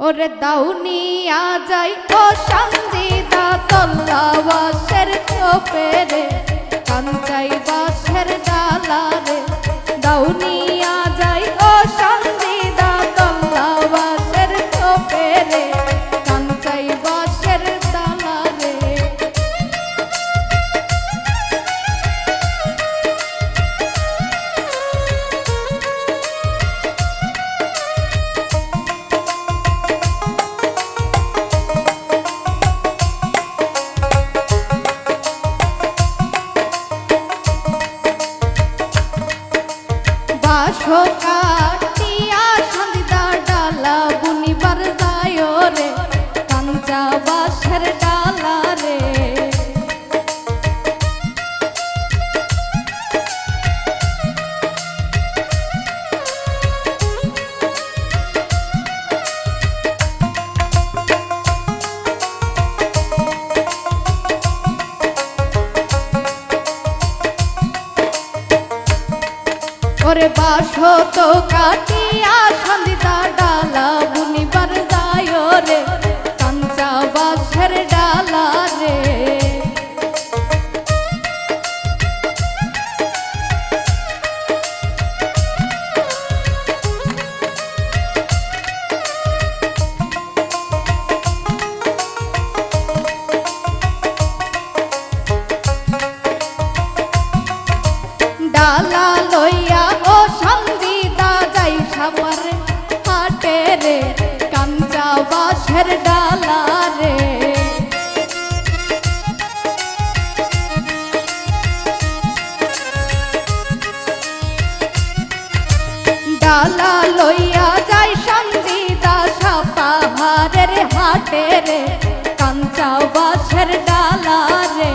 ওরে দাউনি আজাই ও সঞ্জিদা তল্লা বাসের চোপে রে কাঞ্চাই বাসের ডালা রে দাউনি মোর বাসত কাটিয়া সন্দিতা ডালা রে, কাঞ্চা বাঁশের ডালা রে। ডালা লইয়া যায় সঞ্জিতা সাপা ভারের হাটে রে, কাঞ্চা বাঁশের ডালা রে।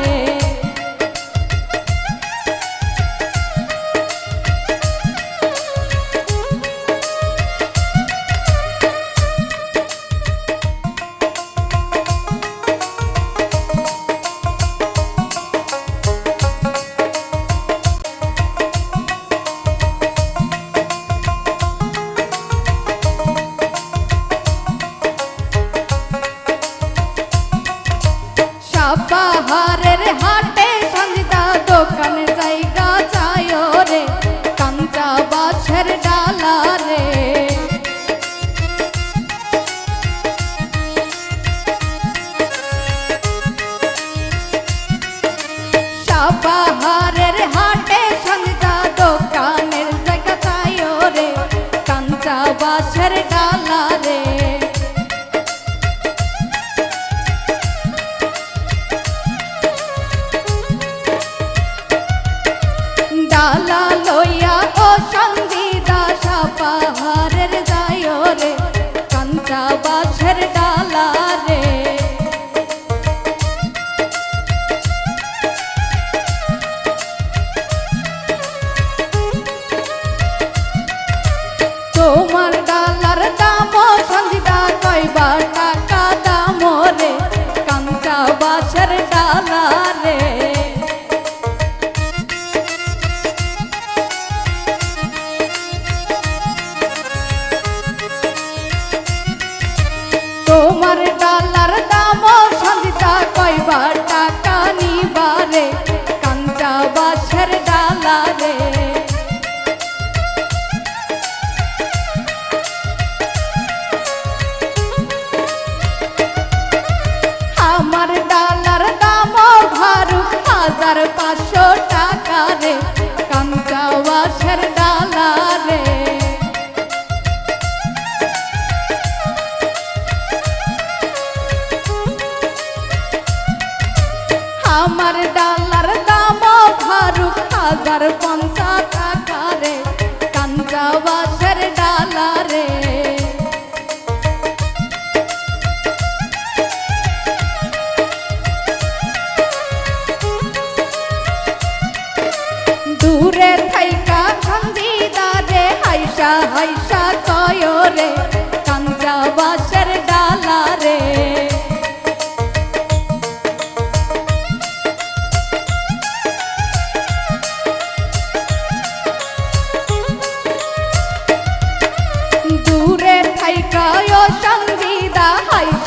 হাজার পঞ্চা টাকা রে কাঞ্চা বাসের ডালা রে দূরে থাইকা খান্দিদারে হাইসা হাই